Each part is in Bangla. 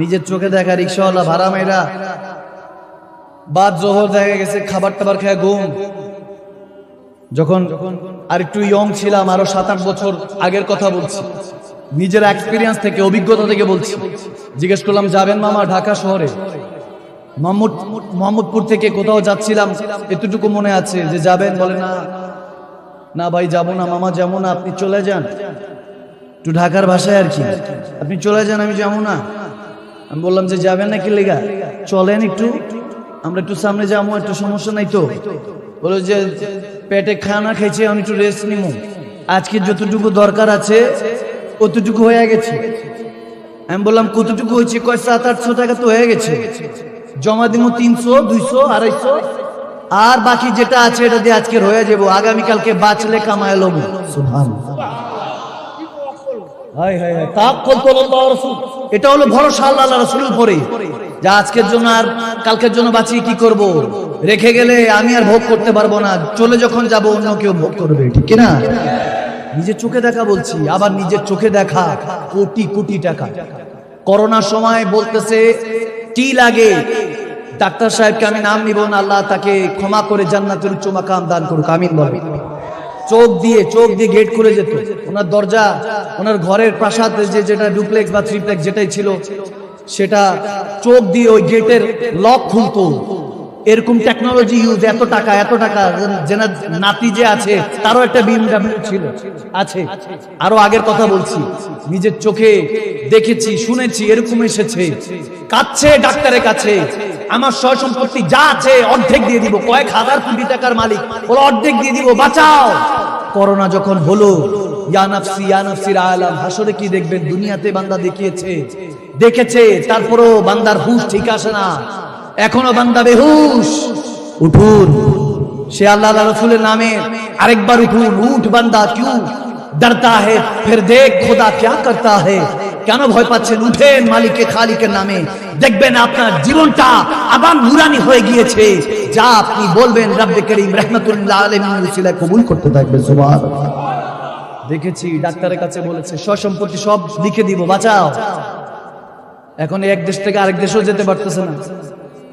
নিজের চোখে দেখা রিক্সাওয়ালা, ভাড়া মেয়েরা। বাদ জোহর দেখা গেছে, খাবার টাবার খেয়ে ঘুম। যখন আর একটু ইয়ং ছিলাম, আরও সাত আট বছর আগের কথা বলছি। নিজের এক্সপিরিয়েন্স থেকে, অভিজ্ঞতা থেকে বলছি। জিজ্ঞেস করলাম, যাবেন মামা ঢাকা শহরে? মোহাম্মদ মোহাম্মদপুর থেকে কোথাও যাচ্ছিলাম, এতটুকু মনে আছে যে যাবেন বলে, না না ভাই, যাব না, মামা যেমন আপনি চলে যান। একটু ঢাকার ভাষায় আর কি, আপনি চলে যান, আমি যাব না। আমি বললাম যে যাবেন নাকি লেগা? চলেন একটু। আমরা একটু সামনে যাব একটু সমস্যা নাই তো। বলো যে পেটে খানা খেয়েছি আমি একটু রেস্ট নিব আজকে যতটুকু দরকার আছে অতটুকু হয়ে গেছে। আমি বললাম কতটুকু হয়েছে? কয় সাত আটশো টাকা তো হয়ে গেছে। জমা দিব তিনশো দুইশো আড়াইশো। আর বাকি যেটা আছে এটা দিয়ে আজকে হয়ে যাব। আগামীকালকে বাঁচলে কামায় লবো। সুবহান এটা হলো ভরসা আল্লাহ রসুলের উপরে। যা আজকের জন্য আর কালকের জন্য বাঁচিয়ে কি করব? রেখে গেলে আমি আর ভোগ করতে পারব না। চলে যখন যাব, অন্য কেউ ভোগ করবে, ঠিক না? নিজের চোখে দেখা বলছি, আবার নিজের চোখে দেখা কোটি কোটি টাকা। করোনার সময় বলতেছে, কি লাগে? ডাক্তার সাহেবকে আমি নাম নিব না, আল্লাহ তাকে ক্ষমা করে জান্নাতের উচ্চ মাকাম দান করুক, আমিন বলবে চোখ দিয়ে চোখ দিয়ে গেট খুলে যেত। ওনার দরজা, ওনার ঘরের প্রাসাদ যে যেটা ডুপ্লেক্স বা থ্রিপ্লেক্স যেটাই ছিল, সেটা চোখ দিয়ে ওই গেটের লক খুলতো। এরকম টেকনোলজি ইউজ এত টাকা এত টাকা যেনার নাতি যে আছে, তারও একটা বিএমডাব্লিউ ছিল, আছে। আরও আগের কথা বলছি, নিজের চোখে দেখেছি, শুনেছি, এরকম এসেছে। কাচ্ছে ডাক্তারের কাছে, আমার সয় সম্পত্তি যা আছে, অর্ধেক দিয়ে দিব, কয়েক হাজার কোটি টাকার মালিক, ওরা অর্ধেক দিয়ে দিব, বাঁচাও! করোনা যখন হলো ইয়ানাফসি ইয়ানাফসির আলাম, হাসরে কি দেখবেন, দুনিয়াতে বান্দা দেখিয়েছে, দেখেছে, তারপরও বান্দার হুশ ঠিক আসে না। এখনও বান্দা বেহুশ। উঠুন। সে আল্লাহ রসুলের নামে আরেকবার উঠুন। উঠ বান্দা কিউ ডরতা হে, ফির দেখ খোদা ক্যা করতা হে। কেন ভয় পাচ্ছেন? উঠেন মালিকে খালিকের নামে। দেখবেন আপনার জীবনটা আবার নুরানি হয়ে গিয়েছে। যা আপনি বলবেন রব্বে করিম রহমতুল্লাহ আলামিন উসিলায় কবুল করতে থাকবে সুবহানাল্লাহ। দেখেছি, ডাক্তারের কাছে বলেছে সম্পত্তি সব লিখে দিব, বাঁচাও। এখন এক দেশ থেকে আরেক দেশেও যেতে পারতেছে না।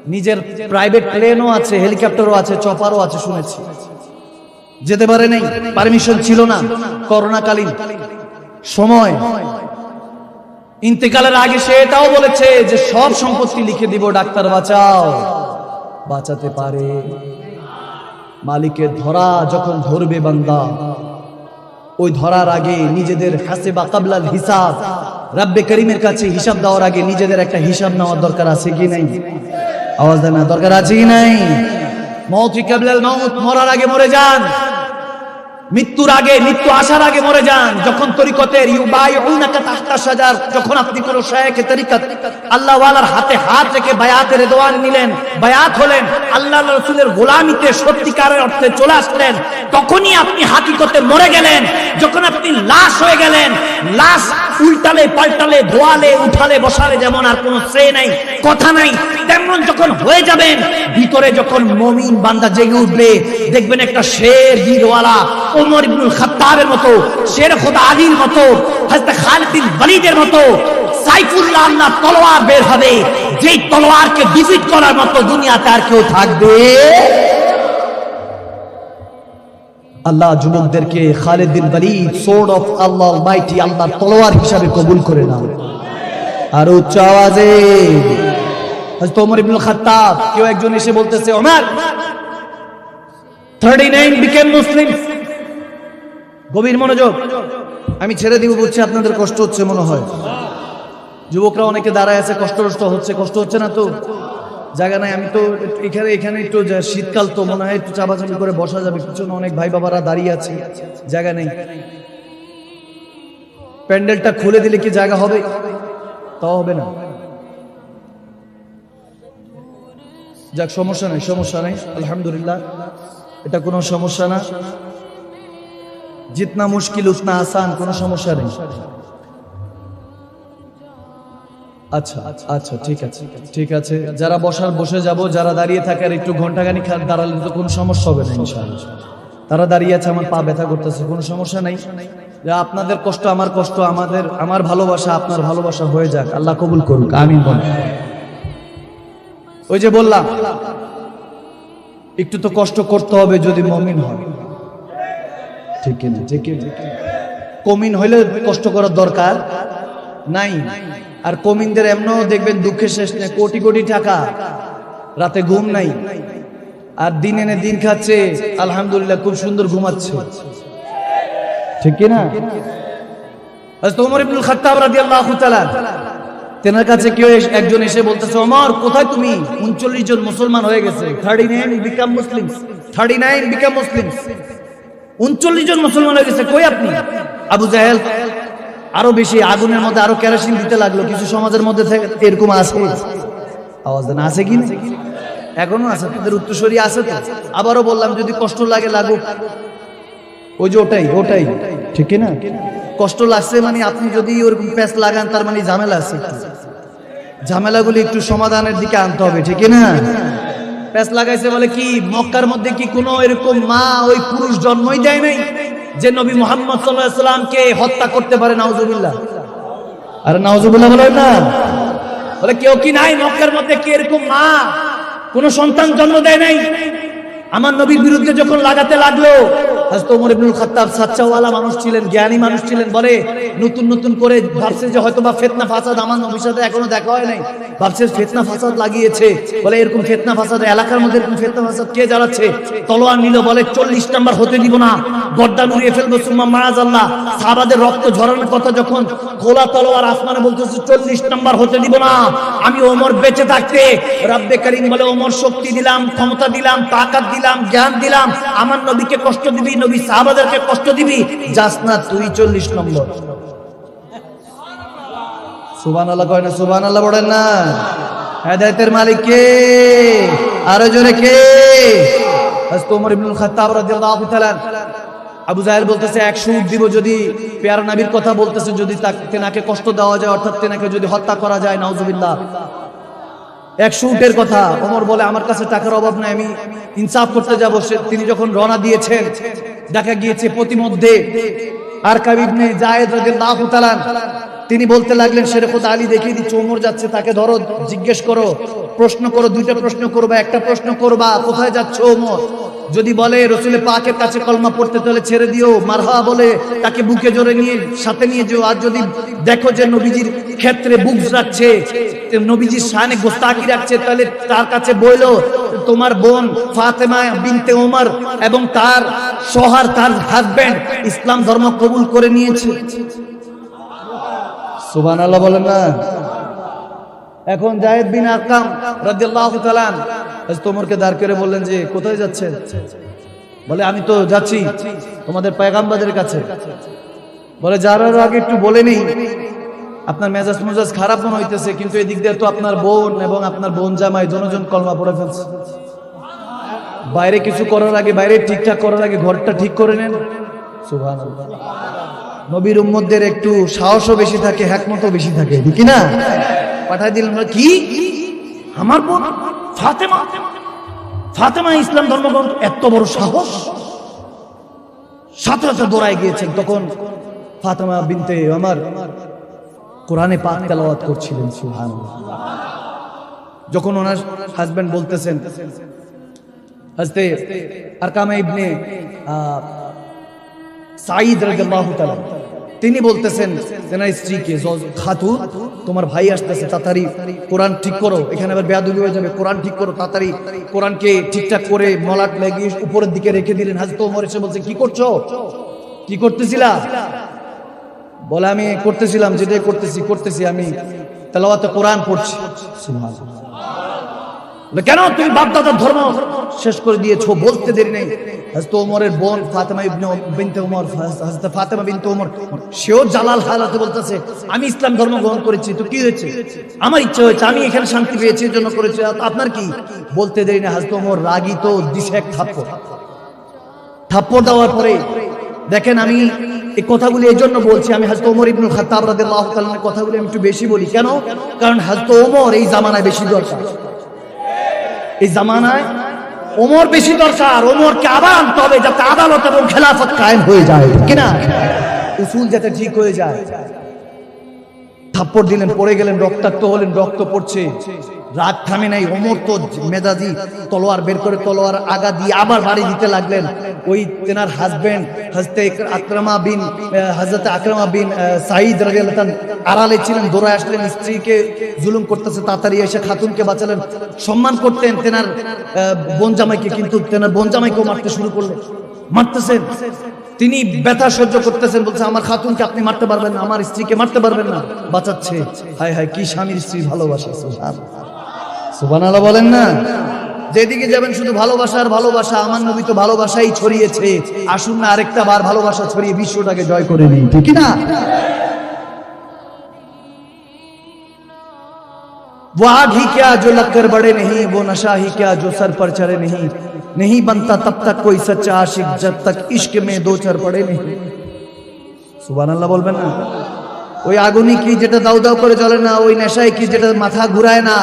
নিজের প্রাইভেট প্লেনও আছে হেলিকপ্টারও আছে চপারও আছে, শুনেছি। যেতে পারে নাই পারমিশন ছিল না, করোনাকালীন। সময়। ইন্তেকালের আগে সে এটাও বলেছে যে সব সম্পত্তি লিখে দিব, ডাক্তার বাঁচাও। বাঁচাতে পারে। মালিকের ধরা যখন ধরবে বান্দা, ওই ধরার আগে নিজেদের হাসে বা কাবলাল হিসাব, রাব্বে করিমের কাছে হিসাব দেওয়ার আগে নিজেদের একটা হিসাব নেওয়ার দরকার আছে কি নাই? আওয়াজ দেন না দরকার আছে কি নাই মৌতি কাবলাল মৌত মরার আগে মরে যান। মৃত্যুর আগে, মৃত্যু আসার আগে মরে যান। যখন তরিকতের সাজার যখন আপনি কোন তরিকত আল্লাহ হাতে হাত রেখে বায়াতের রেদওয়ান নিলেন, বায়াত হলেন, আল্লাহ রাসূলের গোলামিতে সত্যিকারের অর্থে চলে আসলেন, তখনই আপনি হাকিকতে মরে গেলেন। যখন আপনি লাশ হয়ে গেলেন, লাশ উল্টালে, পাল্টালে, ধোয়ালে, উঠালে, বসালে যেমন আর কোনো শ্রে নাই, কথা নাই, তেমন যখন হয়ে যাবেন, ভিতরে যখন মমিন বান্দা জেগে উঠবে, দেখবেন একটা শের বীরওয়ালা ওমর ইবনুল খাত্তাবের মতো, শের খোদা আলীর মতো, হযরত খালিদ ওয়ালিদের মতো, সাইফুল্লাহ আল্লাহ তলোয়ার বের হবে, যেই তলোয়ারকে ডিফিট করার মতো দুনিয়াতে আর কেউ থাকবে। আল্লাহ যুবকদেরকে bin Walid sword of Allah almighty আল্লাহর তলোয়ার হিসাবে কবুল করে নাও। আর উচ্চ আওয়াজে। হযরত ওমর ইবনুল খাত্তাব, কেউ একজন এসে বলতেছে, ওমর 39 became Muslims গভীর মনোযোগ। আমি ছেড়ে দিব বলছি আপনাদের কষ্ট হচ্ছে মনে হয়। যুবকরা অনেকে দাঁড়ায় আছে কষ্ট কষ্ট হচ্ছে কষ্ট হচ্ছে না তো? জায়গা নাই, আমি তো এখানে এখানে একটু শীতকাল তো, মনে হয় একটু চাপাচাপি করে বসা যাবে। পিছনে অনেক ভাই বাবারা দাঁড়িয়ে আছে, জায়গা নেই। প্যান্ডেলটা খুলে দিলে কি জায়গা হবে? তাও হবে না। যাক, সমস্যা নেই সমস্যা নেই, আলহামদুলিল্লাহ। এটা কোনো সমস্যা না। জিতনা মুশকিল উতনা আসান কোনো সমস্যা নেই আচ্ছা আচ্ছা ঠিক আছে ঠিক আছে যারা বসার বসে যাব যারা দাঁড়িয়ে থাকার একটু ঘন্টাখানি দাঁড়ালে তো কোনো সমস্যা হবে না ইনশাআল্লাহ তারা দাঁড়িয়ে আছে, আমার পা ব্যথা করতেছে, কোনো সমস্যা নাই। আপনাদের কষ্ট, আমার কষ্ট, আমাদের আমার ভালোবাসা আপনার ভালোবাসা হয়ে যাক। আল্লাহ কবুল করুক বল ওই যে বললাম, একটু তো কষ্ট করতে হবে যদি মমিন হয়। কমিন হইলে কষ্ট করার দরকার নাই। আর কমিনদের এমনও দেখবেন দুঃখের শেষ নেই, কোটি কোটি টাকা রাতে ঘুম নাই। আর দিন এনে দিন খাচ্ছে, আলহামদুলিল্লাহ খুব সুন্দর ঘুমাচ্ছে। ঠিক না? তেনার কাছে কেউ একজন এসে বলতেছে কোথায় তুমি? 39 জন মুসলমান হয়ে গেছে। 39 বিকাম মুসলিম 39 বিকাম মুসলিম 39 জন মুসলমান হয়ে গেছে, কই আপনি? আবু জাহেল, আরও বেশি, আগুনের মধ্যে আরও কেরোসিন দিতে লাগল, কিছু সমাজের মধ্যে এরকম আছে। আওয়াজ দেন আছে কি না? এখনও আছে, তাদের উত্তরসূরি আছে তো। আবারও বললাম, যদি কষ্ট লাগে, লাগুক। ওই যে ওটাই ওটাই। ঠিক না কষ্ট লাগছে মানে আপনি যদি ওরকম প্যাচ লাগান, তার মানে ঝামেলা আছে ঝামেলাগুলি একটু সমাধানের দিকে আনতে হবে, ঠিক না প্যাচ লাগাইছে বলে কি, মক্কার মধ্যে কি কোনো এরকম মা ওই পুরুষ জন্মই দেয় নাই যে নবী মোহাম্মদ সাল্লাহ হত্যা করতে পারে, নাউজুবিল্লাহ? আরে নাউজুবিল্লাহ বলে না। বলে কেউ কি নাই, মক্কার মধ্যে কি এরকম মা? কোন সন্তান জন্ম দেয় নাই? আমার নবীর বিরুদ্ধে যখন লাগাতে লাগল মানুষ ছিলেন, জ্ঞানী মানুষ ছিলেন, বলে নতুন নতুন করে ভাবছে যে হয়তো বা ফেতনা ফাসাদ আমার নবীর সাথে এখনও দেখা হয় নাই। ভাবছে ফেতনা ফাসাদ লাগিয়েছে। বলে এরকম ফেতনা ফাসাদ, এলাকার মধ্যে এরকম ফেতনা ফাসাদ কে জ্বালাচ্ছে? তলোয়ার নিল, বলে চল্লিশ নাম্বার হতে দিব না। গর্দান উড়িয়ে ফেলব সুম্মা মারাজ আল্লাহ সাহাবাদের রক্ত ঝরানোর কথা যখন খোলা তলোয়ার আসমানে বলতেছে, চল্লিশ নাম্বার হতে দিব না। আমি ওমর বেঁচে থাকতে রাব্বে করিম বলে ওমর শক্তি দিলাম, ক্ষমতা দিলাম, তাকাত দিলাম, জ্ঞান দিলাম। আমার নবীকে কষ্ট দিবি, নবী সাহাবাদেরকে কষ্ট দিবি। যাস না তুই চল্লিশ নম্বর। সুবান আল্লাহ কয় না সুবান আল্লাহ বলেন না। হেদায়তের মালিক কে? আরও জোরে কে? ওমর ইবনুল খাত্তাব রাদিয়াল্লাহু তাআলা আবু জাহেল বলতেছে একশো উট দিব যদি পেয়ার নবীর কথা বলতেছে, যদি তেনাকে কষ্ট দেওয়া যায়, অর্থাৎ তেনাকে যদি হত্যা করা যায়, নাউজুবিল্লাহ। একশো উটের কথা। ওমর বলে, আমার কাছে টাকার অভাব নাই, আমি ইনসাফ করতে যাব। সে, তিনি যখন রওনা দিয়েছেন, দেখা গিয়েছে প্রতিমধ্যে আর কাবিবনে জায়েদ রাদিয়াল্লাহু তাআলা তিনি বলতে লাগলেন শেরেখত আলী দেখিয়ে দিচ্ছে, ওমর যাচ্ছে, তাকে ধরো, জিজ্ঞেস করো, প্রশ্ন করো, দুইটা প্রশ্ন করবা, একটা প্রশ্ন করবা, কোথায় যাচ্ছে ওমর? যদি বলে, রসুলের পাকের কাছে কলমা পড়তে, তাহলে ছেড়ে দিও। মারহা বলে, তাকে বুকে জোরে নিয়ে, সাথে নিয়ে যেও। আর যদি দেখো যে নবীজির ক্ষেত্রে বুক রাখছে নবীজির শানে গোস্তাকি রাখছে, তাহলে তার কাছে বইলো, তোমার বোন ফাতেমা বিনতে ওমর এবং তার সোহার, তার হাজবেন্ড ইসলাম ধর্ম কবুল করে নিয়েছে। সুবহানাল্লাহ বলেন না। এখন জায়েদ বিন তাআলা হযরত ওমরকে দাঁড় করে বললেন যে, কোথায় যাচ্ছেন? বলে, আমি তো যাচ্ছি তোমাদের পয়গাম্বাদের কাছে। বলে যাওয়ার আগে একটু বলে নেই, আপনার মেজাজ মেজাজ খারাপ মনে হইতেছে, কিন্তু এদিক দিয়ে তো আপনার বোন এবং আপনার বোন জামাই জনজন কলমা পড়ে ফেলছে। বাইরে কিছু করার আগে, বাইরে ঠিকঠাক করার আগে ঘরটা ঠিক করে নেন। সুবহানাল্লাহ। নবীর উম্মতদের একটু সাহসও বেশি থাকে হ্যাকমতও বেশি থাকে কি না পাঠাই বলে, কি? আমার বোন ফাতেমা? ফাতেমা ইসলাম ধর্মগ্রন্থ এত বড় সাহস? সাথে সাথে দৌড়ায় গিয়েছেন তখন ফাতেমা বিনতে আমার কোরআনে পাক তেলাওয়াত করছিলেন যখন ওনার হাজবেন্ড বলতেছেন হাজতে আরকামা ইবনে আহ, সাঈদ তাআলা তিনি বলতেছেন তেনার স্ত্রীকে খাতুন, তোমার ভাই আসতেছে, তাড়াতাড়ি কোরআন ঠিক করো। এখানে আবার বেয়াদবি হয়ে যাবে। কোরআন ঠিক করো, তাড়াতাড়ি কোরআনকে ঠিকঠাক করে মলাট লাগিয়ে উপরের দিকে রেখে দিলেন। হাজরত ওমর এসে বলছে, কি করছ? কি করতেছিলা? বলে, আমি করতেছিলাম, যেটাই করতেছি করতেছি আমি। তেলাওয়াতে কোরআন পড়ছি। সুবহানাল্লাহ। কেন? তুমি বাপদাদার ধর্ম শেষ করে দিয়েছ, বলতে দেরি নেই। ওমরের বোন ফাতেমা বিনতে ফাতেমা বিনতে সেও জালাল হালাতে বলতেছে, আমি ইসলাম ধর্ম গ্রহণ করেছি, তো কি হয়েছে? আমার হয়েছে, আমি এখানে শান্তি পেয়েছি জন্য করেছি। আপনার কি? বলতে দেরি রাগী তো দিশে এক দেওয়ার পরে, দেখেন, আমি এই কথাগুলি এই জন্য বলছি, আমি হাজরত ওমর ইবনুল খাত্তাব রাদিয়াল্লাহু কথাগুলি আমি একটু বেশি বলি। কেন? কারণ হাজরত ওমর এই জামানায় বেশি দরকার। এই জামানায় ওমর বেশি দরকার ওমর কে আবার আনতে হবে যাতে আদালত এবং খেলাফত কায়েম হয়ে যায়। কিনা উসুল যাতে ঠিক হয়ে যায়। থাপ্পড় দিলেন, পড়ে গেলেন, রক্তাক্ত হলেন, রক্ত পড়ছে। রাত থামে নাই অমর তো মেজাজি তলোয়ার বের করে তলোয়ার আগা দিয়ে আবার বাড়ি দিতে লাগলেন। ওই তেনার হাজবেন্ড হাজতে আকরামা বিন হাজরত আকরামা বিন সাঈদ তাআলা আড়ালে ছিলেন দৌড়ায় আসলেন স্ত্রীকে জুলুম করতেছে তাড়াতাড়ি এসে খাতুনকে বাঁচালেন। সম্মান করতেন তেনার আহ, বোন জামাইকে কিন্তু তেনার বোন জামাইকেও মারতে শুরু করলেন। মারতেছেন। তিনি ব্যথা সহ্য করতেছেন বলছে আমার খাতুনকে আপনি মারতে পারবেন না আমার স্ত্রীকে মারতে পারবেন না। বাঁচাচ্ছে। হায় হায় কি স্বামীর স্ত্রী ভালোবাসা সুবহানাল্লাহ বলেন না যেদিকে যাবেন শুধু ভালোবাসা আর ভালোবাসা আমার নবী তো ভালোবাসাই ছড়িয়েছে আসুন না আরেকটা বার ভালোবাসা ছড়িয়ে বিশ্বটাকে জয় করে নিই ঠিক না वो आग ही क्या जो लगकर बड़े नहीं वो नशा ही क्या जो सर पर चढ़े नहीं नहीं बनता तब तक कोई सच्चा आशिक जब तक इश्क में दो चर पड़े नहीं সুবান আল্লাহ বলবেন না ওই আগুনই কি যেটা দাউ দাউ করে চলে না, ওই নেশায় কি যেটা মাথা ঘুরায় না,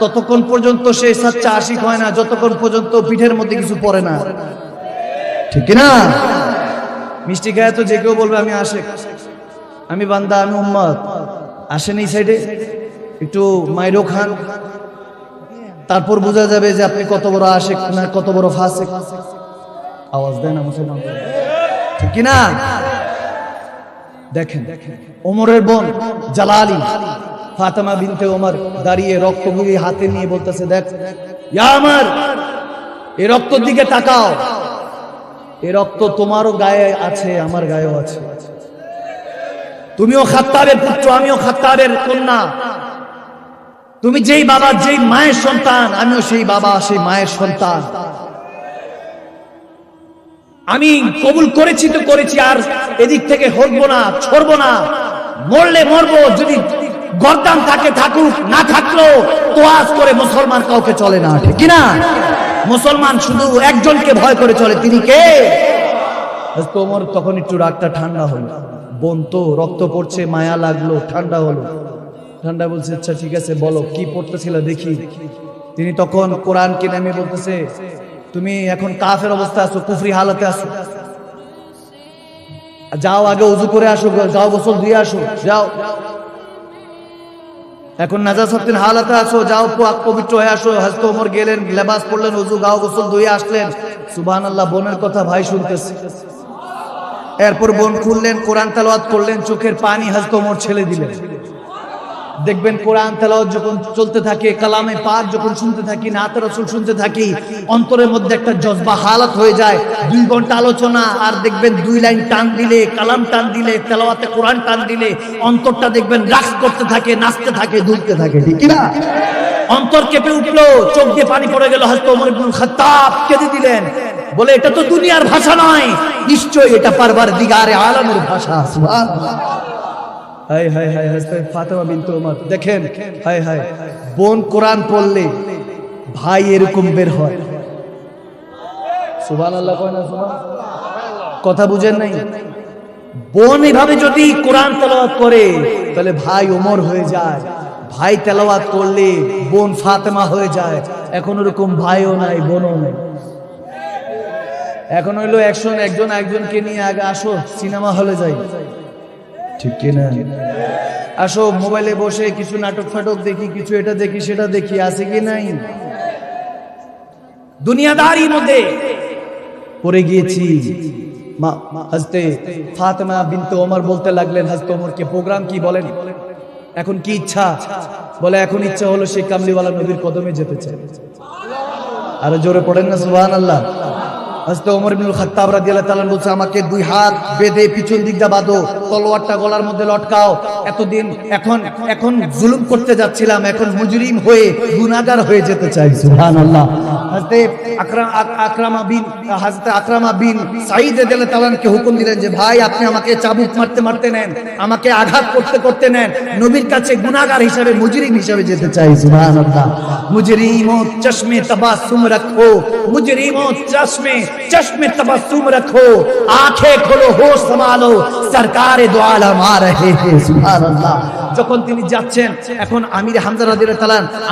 ততক্ষণ পর্যন্ত সে সাচ্চা আশিক হয় না, যতক্ষণ পর্যন্ত পিঠের মধ্যে কিছু পড়ে না। ঠিক না মিষ্টি খায় তো যে কেউ বলবে আমি আশেক। আমি বান্দা, আমি উম্মত। আসেন এই সাইডে। একটু মাইরো খান। তারপর বোঝা যাবে যে আপনি কত বড় আশেক না কত বড় ফাসেক। আওয়াজ দেন মুসলমান ঠিক না দেখেন, ওমরের বোন জালালি ফাতেমা বিনতে ওমর দাঁড়িয়ে রক্ত গুলি হাতে নিয়ে বলতেছে, দেখ আমার এই রক্তর দিকে তাকাও। এই রক্ত তোমারও গায়ে আছে, আমার গায়েও আছে। তুমিও খাত্তাবের পুত্র, আমিও খাত্তাবের কন্যা। তুমি যেই বাবা যেই মায়ের সন্তান, আমিও সেই বাবা, সেই মায়ের সন্তান। আমি কবুল করেছি তো করেছি, আর এদিক থেকে হরবো না, ছড়বো না। মরলে মরবো, যদি গরদান থাকে থাকুক, না থাকলেও তোয়াজ করে মুসলমান কাউকে চলে না, ঠিক না মুসলমান শুধু একজনকে ভয় করে চলে, তিনি কে? তোমার তখন একটু রাগটা ঠান্ডা হলো। বোন তো রক্ত পড়ছে, মায়া লাগল, ঠান্ডা হলো। ঠান্ডা বলছে আচ্ছা ঠিক আছে, বলো, কি পড়তেছিল দেখি। তিনি তখন কোরআনকে নামে বলতেছে তুমি এখন কাফের অবস্থা আছো, কুফরি হালাতে আছো। যাও আগে উজু করে আসো, যাও গোসল দিয়ে আসো, যাও। এখন নাজাসাতিন হালাতে আসো যাও পবিত্র হয়ে আসো, হযরত ওমর গেলেন, লেবাস পড়লেন উজু, গাও গোসল ধুয়ে আসলেন। সুবহানাল্লাহ, বোনের কথা ভাই শুনতেছে। এরপর বোন খুললেন, কোরআন তেলাওয়াত করলেন, চোখের পানি হযরত ওমর ছেলে দিলেন। দেখবেন কোরআন তেলাওয়াত যখন চলতে থাকে, কালামে পাক যখন শুনতে থাকি, নাত রাসূল শুনতে থাকি, অন্তরের মধ্যে একটা জজবা হালত হয়ে যায়। দুই ঘণ্টা আলোচনা, আর দেখবেন দুই লাইন টান দিলে, কালাম টান দিলে, তেলাওয়াতে কোরআন টান দিলে, অন্তরটা দেখবেন রাক্স করতে থাকে, নাচতে থাকে, দুলতে থাকে, ঠিক না অন্তর কেঁপে উঠল, চোখ দিয়ে পানি পড়ে গেল হয়তো ওমর ইবনুল খাত্তাব কেঁদে দিলেন। বলে, এটা তো দুনিয়ার ভাষা নয়। নিশ্চয়ই এটা পারবার দিগারে আলমের ভাষা হাই হাই হাই হাসতে ফাতেমা বিনতে ওমর। দেখেন, হাই হাই, বোন কোরআন পড়লে ভাই এরকম বের হয়। সুবহানাল্লাহ কয় না, সুবহান কথা বুঝেন নাই? বোন এভাবে যদি কোরআন তেলাওয়াত করে, তাহলে ভাই ওমর হয়ে যায়। ভাই তেলাওয়াত করলে বোন ফাতেমা হয়ে যায়। এখন ওরকম ভাইও নাই, বোনও নাই। এখন হইল একজন একজন একজনকে নিয়ে আগে আসো, সিনেমা হলে যাই। ঠিক কিনা? আসো, মোবাইলে বসে কিছু নাটক ফাটক দেখি, কিছু এটা দেখি, সেটা দেখি, আছে কি নাই? দুনিয়াদারির মধ্যে পড়ে গিয়েছি। মা হাজতে ফাতেমা বিনতে ওমর বলতে লাগলেন হাজতে ওমরকে প্রোগ্রাম কি বলেন? এখন কি ইচ্ছা? বলে, এখন ইচ্ছা হলো সেই কামলিওয়ালা নবীর কদমে যেতে চাই আরও জোরে পড়েন না, সুবহানাল্লাহ। বলছে, আমাকে দুই হাত বেঁধে বাঁধো, তলোয়ারটা গলার মধ্যে লটকাও। এতদিন এখন এখন জুলুম করতে যাচ্ছিলাম, এখন মুজরিম হয়ে গুনাহগার হয়ে যেতে চাই সরকারে যখন তিনি যাচ্ছেন, এখন আমির হামজা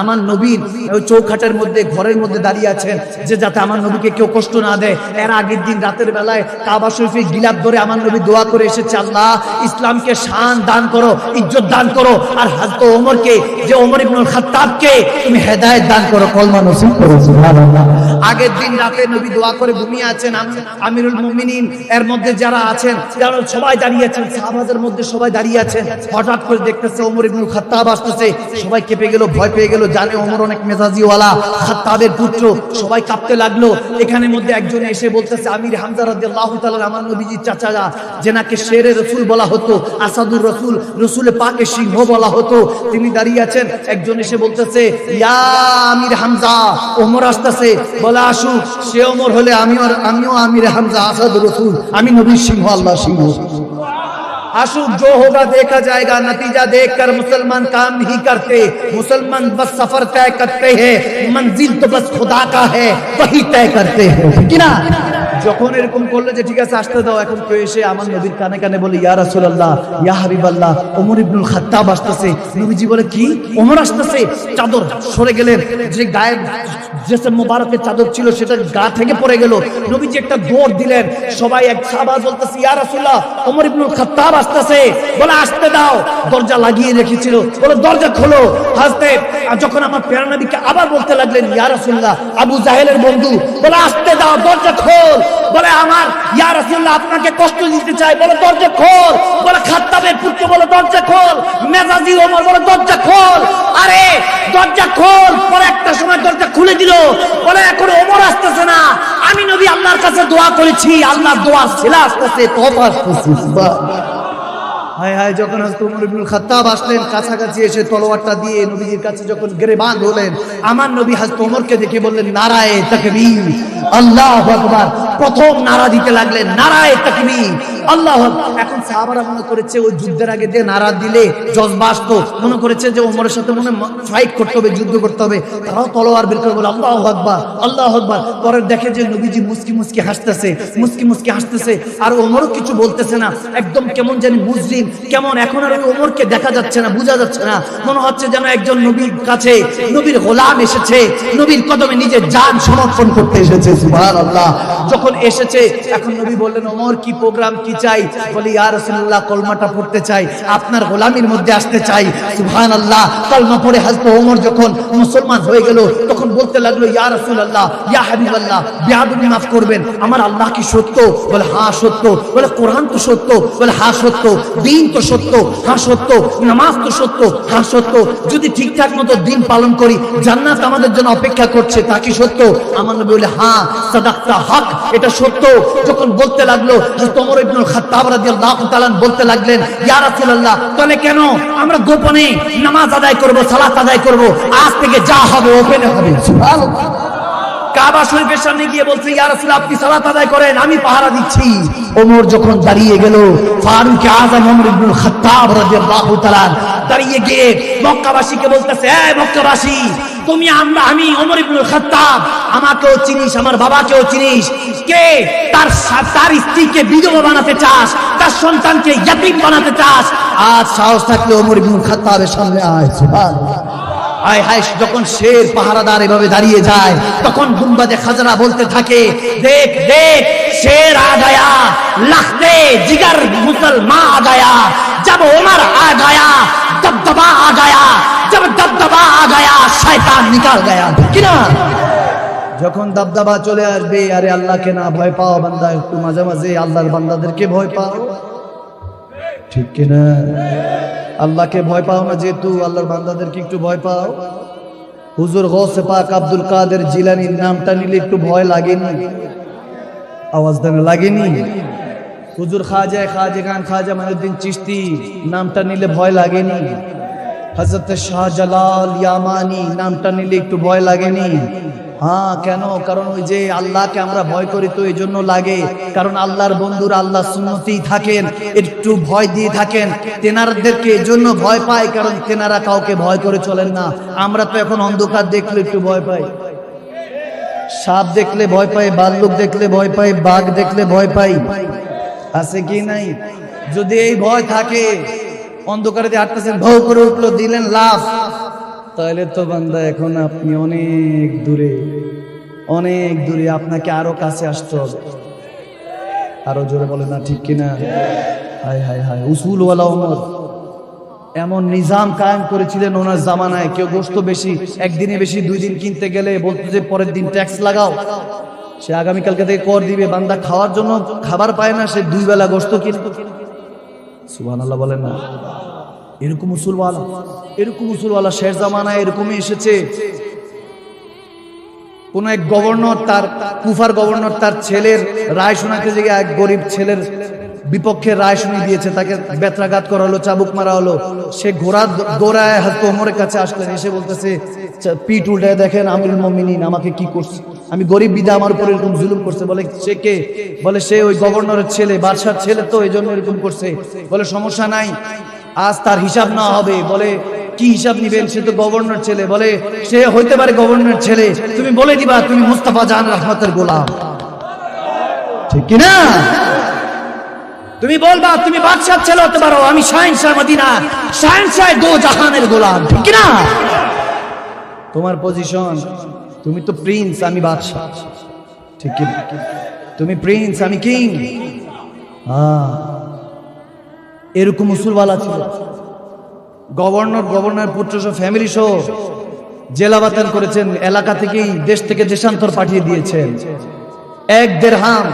আমার নবীর চৌখাটের মধ্যে, ঘরের মধ্যে দাঁড়িয়ে আছেন। যে যাতে আমার নবীকে কেউ কষ্ট না দেয়। এর আগের দিন রাতের বেলায় কাবা শরীফে গিলাপ ধরে আমার নবী দোয়া করে এসেছে, আল্লাহ, ইসলামকে শান দান করো, ইজ্জত দান করো। আর হাজরত ওমরকে, যে ওমর ইবনুল খাত্তাবকে তুমি হেদায়েত দান করো। কলমা নসিব করো, সুবহানাল্লাহ। আগের দিন রাতে নবী দোয়া করে ঘুমিয়ে আছেন আমিরুল মুমিনিন। এর মধ্যে যারা আছেন, যারা সবাই দাঁড়িয়ে আছেন, সাহাবাদের মধ্যে সবাই দাঁড়িয়ে আছেন, হঠাৎ করে দেখতেছে ওমর ইবনুল খাত্তাব আসতেছে। সবাই কেঁপে গেল, ভয় পেয়ে গেল, জানে ওমর অনেক মেজাজিওয়ালা, খাত্তাবের পুত্র। সবাই কাঁপতে লাগল। এখানে মধ্যে একজন এসে বলতেছে, আমির হামজা রাদিয়াল্লাহু তাআলা আমার নবীজির চাচারা, যেনাকে শেরে রসুল বলা হতো, আসাদুর রসুল, রসুলে পাকে সিংহ বলা হতো, তিনি দাঁড়িয়ে আছেন, একজন এসে বলতেছে, ইয়া আমির হামজা, ওমর আসতেছে, বলে আসুক, সে ওমর হলে আমিও আমিও আমির হামজা, আসাদুর রসুল, আমি নবীর সিংহ আল্লাহ সিংহ। आशू जो होगा देखा जाएगा, नतीजा देखकर मुसलमान काम नहीं करते। मुसलमान बस सफ़र तय करते हैं, मंजिल तो बस खुदा का है, वही तय करते हैं। कि ना যখন এরকম করলে যে, ঠিক আছে, আসতে দাও। এখন কেউ এসে আমার নবীর কানে কানে বলে, ইয়া রাসূলুল্লাহ, ইয়া হাবিবাল্লাহ, ওমর ইবনুল খাত্তাব আসতেছে। নবীজি বলে, কি? ওমর আসতেছে? চাদর সরে গেলেন যে গায়ে জেসে মোবারকের চাদর ছিল, সেটা গা থেকে পড়ে গেল। নবীজি একটা দৌড় দিলেন। সবাই এক সাহাবা বলতেছে, ইয়া রাসূলুল্লাহ, ওমর ইবনুল খাত্তাব আসতেছে। বলে, আসতে দাও। দরজা লাগিয়ে রেখেছিল। বলে, দরজা খোলো। হাসতে আর যখন আমার প্যারা নবীকে আবার বলতে লাগলেন, ইয়া রাসূলুল্লাহ, আবু জাহেলের বন্ধু। বলে, আসতে দাও, দরজা খোল। বলে আমার, ইয়া রাসূলুল্লাহ, আপনাকে কষ্ট দিতে চাই। বলে, দরজা খোল। বলে, খাত্তাবের পুত্র বলে, দরজা খোল। মেজাজি ওমর বলে, দরজা খোল। আরে, দরজা খোল। পরে একটা সময় দরজা খুলে দিল। বলে, এখন ওমর আসতেছে না। আমি নবী আল্লাহর কাছে দোয়া করেছি। আল্লাহর দোয়া ছিল আসতেছে। তোফা আসতেছে। হায় হায়, যখন ওমর ইবনুল খাত্তাব আসলেন, কাছাকাছি এসে তলোয়ারটা দিয়ে নবীজির কাছে যখন গিরেবান হলেন, আমার নবী হযরত ওমরকে দেখে বললেন, নারায়ে তাকবীর। আল্লাহু আকবার। প্রথম নারা দিতে লাগলেন, নারায়ে তাকবীর। আল্লাহ এখন সাহাবারা মনে করেছে ওই যুদ্ধের আগে যে নারা দিলে জজবা আসতো, মনে করেছে যে ওমরের সাথে মনে ফাইট করতে হবে, যুদ্ধ করতে হবে, তারাও তলোয়ার বের করে বলে, আল্লাহ আকবার আল্লাহ আকবার। পরে দেখে যে নবীজি মুস্কি মুস্কি হাসতেছে, মুস্কি মুস্কি হাসতেছে, আর ওমরও কিছু বলতেছে না, একদম কেমন জানি মুসলিম কেমন এখন আর ওই ওমরকে দেখা যাচ্ছে না, বোঝা যাচ্ছে না। মনে হচ্ছে যেন একজন নবীর কাছে নবীর গোলাম এসেছে, নবীর কদমে নিজের জান সমর্পণ করতে এসেছে, সুবহানাল্লাহ। যখন এসেছে, এখন নবী বললেন, ওমর, কি প্রোগ্রাম কি চাই? বলি, ইয়া রাসূলুল্লাহ, কলমাটা পড়তে চাই, আপনার গোলামির মধ্যে আসতে চাই। সুবহানাল্লাহ। কলমা পড়ে হযরত ওমর যখন মুসলমান হয়ে গেল, তখন বলতে লাগল, ইয়া রাসূলুল্লাহ, ইয়া হাবিবাল্লাহ, বিয়াদবি মাফ করবেন। আমার আল্লাহ কি সত্য? বলে হ্যাঁ সত্য। বলে, কোরআন তো সত্য। বলে হ্যাঁ সত্য। দিন তো সত্য হ্যাঁ সত্য, নামাজ তো সত্য হ্যাঁ সত্য। যদি ঠিকঠাক মতো দিন পালন করি, জান্নাত আমাদের জন্য অপেক্ষা করছে, তা কি সত্য? আমার নবী বলে হ্যাঁ সাদাক্তা হক, এটা সত্য। যখন বলতে লাগল যে, তোমর ইবনুল খাত্তাব রাদিয়াল্লাহু তাআলা বলতে লাগলেন, ইয়া রাসূলুল্লাহ, তাহলে কেন? আমরা গোপনে নামাজ আদায় করব, সালাত আদায় করব, আজ থেকে যা হবে, ওপেনে হবে। সুবহানাল্লাহ। কাবা শরীফের সামনে গিয়ে বলছে, ইয়া রাসূল, আপনি সালাত আদায় করেন, আমি পাহারা দিচ্ছি। ওমর যখন দাঁড়িয়ে গেল, ফারুক আযম ওমর ইবনুল খাত্তাব রাদিয়াল্লাহু তাআলা দাঁড়িয়ে গিয়ে মক্কাবাসীকে বলতেছে, এই মক্কাবাসী, তুমি আমরা, আমি ওমর ইবনুল খাত্তাব, আমাকেও চিনিস, আমার বাবাকেও চিনিস। কে তার তার স্ত্রীকে বিধবা বানাতে চাস, তার সন্তানকে ইয়াতীম বানাতে চাস? আজ সাহস থাকলে ওমর ইবনুল খাত্তাবের সামনে আয়, সুবহানাল্লাহ। আয় হায়, যখন শের পাহারাদার এভাবে দাঁড়িয়ে যায়, তখন গুম্বাদে খাজরা বলতে থাকে, দেখ দেখ, শের আ গায়া লাখতে জিগার মুসলমান আ গায়া জব ওমর আ গায়া দবদবা আ গায়া জব দবদবা আ গায়া শয়তান নিকাল গায়া। কিনা? যখন দবদবা চলে আসবে, আরে আল্লাহকে না ভয় পাও বান্দা, একটু মাঝে মাঝে আল্লাহর বান্দাদেরকে ভয় পাও। ঠিক কিনা? আল্লাহকে ভয় পাও না যেহেতু আল্লাহর বান্দাদেরকে একটু ভয় পাও। হুজুর গৌসে পাক আব্দুল কাদের জিলানির নামটা নিলে একটু ভয় লাগেনি। আওয়াজ দেন, লাগেনি? হুজুর খাজা খাজা খান, খাজা মহিউদ্দিন চিশতি, নামটা নিলে ভয় লাগেনি। হজরত শাহজালাল ইয়ামানি, নামটা নিলে একটু ভয় লাগেনি। হ্যাঁ কেন? কারণ ওই যে আল্লাহকে আমরা ভয় করি তো এই জন্য লাগে। কারণ আল্লাহর বন্ধুরা আল্লাহ সুন্নতেই থাকেন, একটু ভয় দিয়ে থাকেন। তেনারদেরকে এই জন্য ভয় পায়, কারণ তেনারা কাউকে ভয় করে চলেন না। আমরা তো এখন অন্ধকার দেখলে একটু ভয় পাই। সাপ দেখলে ভয় পাই বাল্লুক দেখলে ভয় পাই বাঘ দেখলে ভয় পাই। আছে কি নাই? যদি এই ভয় থাকে অন্ধকারে হাঁটতেছেন ভৌ করে উঠল, দিলেন লাভ তাহলে তো বান্দা, এখন আপনি অনেক দূরে অনেক দূরে আপনাকে আরও কাছে আসতে হবে। আরও জোরে বলে না ঠিক কিনা? হায় হায় হায়, উসুলওয়ালা ওমর এমন নিজাম কায়েম করেছিলেন ওনার জামানায়। কেউ গোস্ত বেশি, একদিনে বেশি, দুই দিন কিনতে গেলে বলতো যে পরের দিন ট্যাক্স লাগাও। সে আগামীকালকে থেকে কর দিবে। বান্দা খাওয়ার জন্য খাবার পায় না, সে দুই বেলা গোস্ত কিনে। সুবহান আল্লাহ বলেন না। এরকম উসুলওয়ালা। এরকম উসুলওয়ালা শেষ জামানায় এরকমই এসেছে। কোন এক গভর্নর তার কুফার গভর্নর তার ছেলের রায় শোনাতে যে এক গরিব ছেলের বিপক্ষে রায় শুনিয়ে দিয়েছে। তাকে বেত্রাঘাত করা হলো চাবুক মারা হলো। সে ঘোড়া দৌড়ায় হাত ওমরের কাছে আসলেন এসে বলতেছে "চা, পিঠ উল্টে দেখেন আমিরুল মমিনিন আমাকে কি করছে আমি গরিব বিদা আমার উপর এরকম জুলুম করছে। বলে সে কে? বলে সে ওই গভর্নরের ছেলে বাদশার ছেলে তো এই জন্য এরকম করছে। বলে সমস্যা নাই আজ তার হিসাব না হবে। বলে কি হিসাব নিবেন? সে তো গভর্নর ছেলে। বলে, সে হইতে পারে গভর্নর ছেলে। তুমি বলে দিবা, তুমি মুস্তাফা জাহান রহমতের গোলাম। ঠিক কি না? তুমি বলবা, তুমি বাদশাহ ছেলে হতে পারো, আমি শাহিন শাহ মদিনা, শাহিন শাহ দো জাহানের গোলাম। ঠিক কি না? তোমার পজিশন তুমি তো প্রিন্স আমি বাদশাহ। ঠিক কিনা তুমি প্রিন্স আমি কিং হ্যাঁ। এরকম উসুলওয়ালা ছিল। গভর্নর গভর্নর পুত্র সহ ফ্যামিলি সহ জেলা বাতান করেছেন, এলাকা থেকেই দেশ থেকে দেশান্তর পাঠিয়ে দিয়েছেন। এক দেড়হাম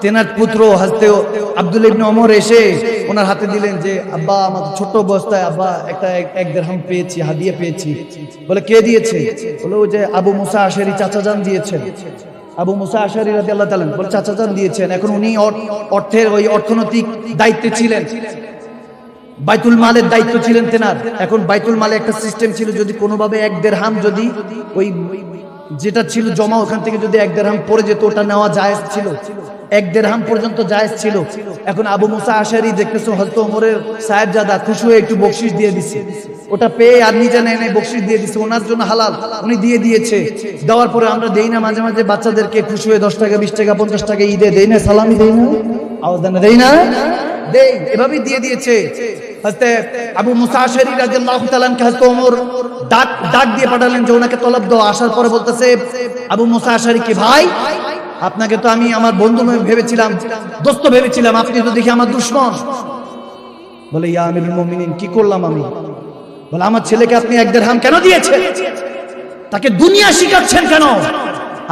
তেনার পুত্র হাসতে আব্দুল ইবনে ওমর এসে ওনার হাতে দিলেন যে, আব্বা, আমার ছোট অবস্থায়, আব্বা, একটা এক- দেড়হাম পেয়েছি, হাদিয়ে পেয়েছি। বলে, কে দিয়েছে? বলে, ওই যে আবু মুসা আশারি চাচা যান দিয়েছেন। আবু মুসা আশারি রাজি আল্লাহ তালেন বলে চাচা যান দিয়েছেন। এখন উনি অর- অর্থের ওই অর্থনৈতিক দায়িত্বে ছিলেন। বাইতুল মালের দায়িত্ব ছিলেন তেনার। এখন বাইতুল মালে একটা সিস্টেম ছিল, যদি কোনোভাবে এক দেড় হাম যদি ওই যেটা ছিল জমা ওখান থেকে যদি এক দেড় হাম পড়ে যেত, ওটা নেওয়া যায় ছিল। এক দেড়হাম পর্যন্ত জায়েজ ছিল। এখন আবু মুসা আশারি দেখতেছো হয়তো ওমরের সাহেবজাদা খুশি হয়ে একটু বকশিস দিয়ে দিছে। ওটা পেয়ে আর নিজে নেয় নেয় বকশিস দিয়ে দিছে, ওনার জন্য হালাল, উনি দিয়ে দিয়েছে। দেওয়ার পরে আমরা দেই না, মাঝে মাঝে বাচ্চাদেরকে খুশি হয়ে দশ টাকা, বিশ টাকা, পঞ্চাশ টাকা ঈদে দেই না, সালামি দেই না, আওয়াজ দেয় না, দেই না দিয়ে দিয়েছে। আবু মুসা আশারী যে ওনাকে আসার পরে বলতেছে, আবু মুসা আশারী কি ভাই? আপনাকে তো আমি আমার বন্ধু ভেবেছিলাম, দোস্ত ভেবেছিলাম, আপনি তো দেখি আমার দুশমন। বলে, ইয়া আমিরুল মুমিনিন, কি করলাম আমি? বলে, আমার ছেলেকে আপনি এক দেড়হাম কেন দিয়েছেন? তাকে দুনিয়া শিখাচ্ছেন কেন?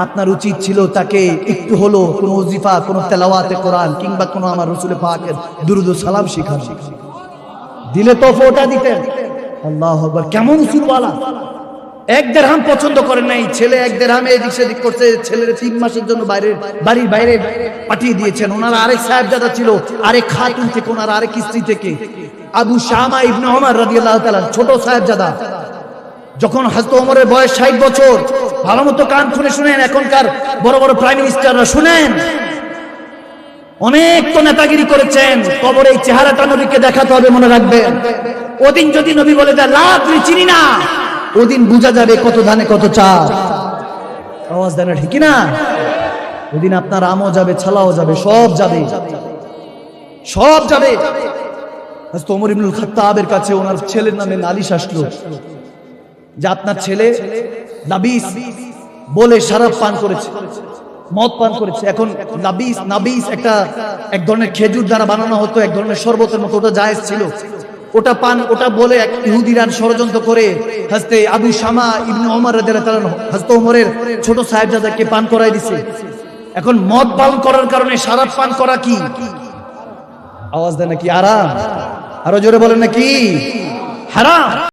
আপনার উচিত ছিল তাকে একটু হলো কোনো ওজিফা, কোনো তেলাওয়াতে কোরআন, কিংবা কোনো আমার রসুল পাকের দুরুদ সালাম শিখান। দিলে তো ফোটা দিতেন। আল্লাহ কেমন উসুলওয়ালা। এক দেড়হাম পছন্দ করেন নাই, ছেলে এক দেড়হামে এদিক সেদিক করছে, ছেলের তিন মাসের জন্য বাইরে বাড়ির বাইরে পাঠিয়ে দিয়েছেন। ওনার আরেক সাহেবজাদা ছিল, আরেক খাতুন থেকে, ওনার আরেক স্ত্রী থেকে। আবু শামা ইবনে ওমর রাদিয়াল্লাহু তাআলা, ছোট সাহেবজাদা। যখন হাজত ওমরের বয়স ষাট বছর, ভালো মতো কান খুলে শুনেন, এখনকার বড় বড় প্রাইম মিনিস্টাররা শুনেন। অনেক তো নেতাগিরি করেছেন, কবর এই চেহারাটা নবীকে দেখাতে হবে মনে রাখবেন। ওদিন যদি নবী বলে দেয় লাভ চিনি না? ওদিন বোঝা যাবে কত ধানে কত চাল। আওয়াজ দেয় না ঠিকই না ওদিন আপনার আমও যাবে, ছালাও যাবে, সব যাবে। সব যাবে। ইবনুল খাত্তাবের কাছে ওনার ছেলের নামে নালিশ আসলো। যে আপনার ছেলে নাবিস বলে শারাব পান করেছে, মদ পান করেছে। এখন নাবিস নাবিস একটা এক ধরনের খেজুর দ্বারা বানানো হতো, এক ধরনের শরবতের মতো, ওটা জায়েজ ছিল। ওটা পান, ওটা বলে এক ইহুদিরান ষড়যন্ত্র করে হাসতে আবু শামা ইবনে ওমর হযরত ওমরের ছোট সাহেবজাদাকে পান করাই দিছে। এখন মদ পান করার কারণে শারাব পান করা কি? আওয়াজ দেয় নাকি? আরাম। আরও জোরে বলেন নাকি? হারাম।